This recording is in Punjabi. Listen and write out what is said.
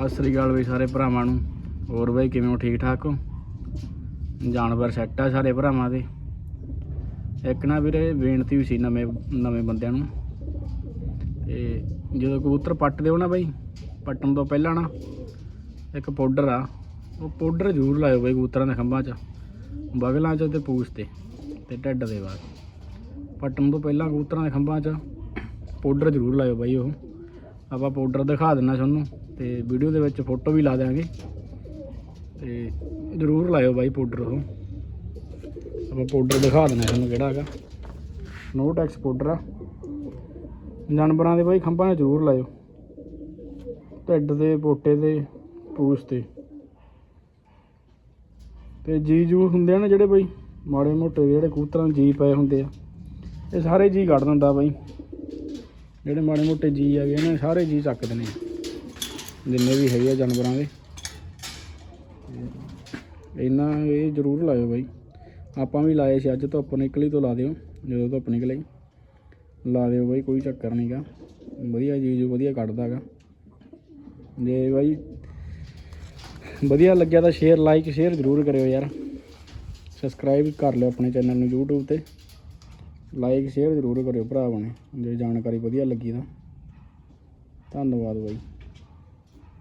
ਸਤਿ ਸ੍ਰੀ ਅਕਾਲ ਬਈ ਸਾਰੇ ਭਰਾਵਾਂ ਨੂੰ। ਹੋਰ ਬਈ ਕਿਵੇਂ ਹੋ? ਠੀਕ ਠਾਕ ਹੋ? ਜਾਨਵਰ ਸੈੱਟ ਆ ਸਾਰੇ ਭਰਾਵਾਂ ਦੇ। ਇੱਕ ਨਾ ਵੀਰੇ ਬੇਨਤੀ ਵੀ ਸੀ ਨਵੇਂ ਨਵੇਂ ਬੰਦਿਆਂ ਨੂੰ। ਤੇ ਜਦੋਂ ਕਬੂਤਰ ਪੱਟ ਦਿਓ ਨਾ ਬਈ, ਪੱਟਣ ਤੋਂ ਪਹਿਲਾਂ ਨਾ ਇੱਕ ਪਾਊਡਰ ਆ, ਉਹ ਪਾਊਡਰ ਜ਼ਰੂਰ ਲਾਇਓ ਬਈ ਕਬੂਤਰਾਂ ਦੇ ਖੰਭਾਂ 'ਚ। ਬਗਲਾਂ 'ਚ ਤੇ ਪੂਛ ਤੇ ਤੇ ਢਿੱਡ ਦੇ ਬਾਅਦ। ਪੱਟਣ ਤੋਂ ਪਹਿਲਾਂ ਕਬੂਤਰਾਂ ਦੇ ਖੰਭਾਂ 'ਚ ਪਾਊਡਰ ਜ਼ਰੂਰ ਲਾਇਓ ਬਾਈ ਉਹ। ਆਪਾਂ ਪਾਊਡਰ ਦਿਖਾ ਦਿੰਨਾ ਤੁਹਾਨੂੰ। ਤੇ ਵੀਡੀਓ ਦੇ ਵਿੱਚ ਫੋਟੋ ਵੀ ਲਾ ਦਿਆਂਗੇ। ਤੇ ਜ਼ਰੂਰ ਲਾਇਓ ਬਾਈ ਪਾਊਡਰ ਉਹ। ਆਪਾਂ ਪਾਊਡਰ ਦਿਖਾ ਦਿੰਨਾ ਤੁਹਾਨੂੰ ਕਿਹੜਾ ਹੈਗਾ। ਨੋ ਟੈਕਸ ਪਾਊਡਰ ਆ। ਜਾਨਵਰਾਂ ਦੇ ਬਾਈ ਖੰਭਾਂ 'ਚ ਜ਼ਰੂਰ ਲਾਇਓ। ਢਿੱਡ ਦੇ, ਪੋਟੇ ਦੇ, ਪੂਛ ਤੇ। ਤੇ ਜੀ ਜੂ ਹੁੰਦੇ ਆ ਨਾ ਜਿਹੜੇ ਬਈ, ਮਾੜੇ ਮੋਟੇ ਜਿਹੜੇ ਕੂਤਰਾਂ ਨੂੰ ਜੀ ਪਏ ਹੁੰਦੇ ਆ। ਇਹ ਸਾਰੇ ਜੀ ਕੱਢ ਦਿੰਦਾ ਬਾਈ। ਜਿਹੜੇ ਮਾੜੇ ਮੋਟੇ ਜੀ ਆ ਗਏ ਨੇ, ਸਾਰੇ ਜੀ ਚੱਕਦੇ ਆ ਜਿੰਨੇ ਵੀ ਹੈਗੇ ਆ ਜਾਨਵਰਾਂ ਦੇ। ਤੇ ਇਹਨਾਂ ਇਹ ਜ਼ਰੂਰ ਲਾਇਓ ਬਾਈ। ਆਪਾਂ ਵੀ ਲਾਏ ਸੀ ਅੱਜ, ਧੁੱਪ ਨਿਕਲੀ ਤੋਂ ਲਾ ਦਿਓ, ਜਦੋਂ ਧੁੱਪ ਨਿਕਲੇ। ਲਾ ਦਿਓ ਬਾਈ, ਕੋਈ ਚੱਕਰ ਨਹੀਂਗਾ ਵਧੀਆ ਚੀਜ਼ ਵਧੀਆ ਕੱਢਦਾ ਹੈਗਾ ਜੇ ਬਾਈ ਵਧੀਆ ਲੱਗਿਆ ਤਾਂ ਸ਼ੇਅਰ ਲਾਈਕ ਸ਼ੇਅਰ ਜ਼ਰੂਰ ਕਰਿਓ ਯਾਰ। ਸਬਸਕ੍ਰਾਈਬ ਕਰ ਲਿਓ ਆਪਣੇ ਚੈਨਲ ਨੂੰ YouTube ਤੇ। ਲਾਈਕ ਸ਼ੇਅਰ ਜ਼ਰੂਰ ਕਰਿਓ ਭਰਾ ਬਣੇ, ਜੇ ਜਾਣਕਾਰੀ ਵਧੀਆ ਲੱਗੀ ਤਾਂ। ਧੰਨਵਾਦ ਬਾਈ।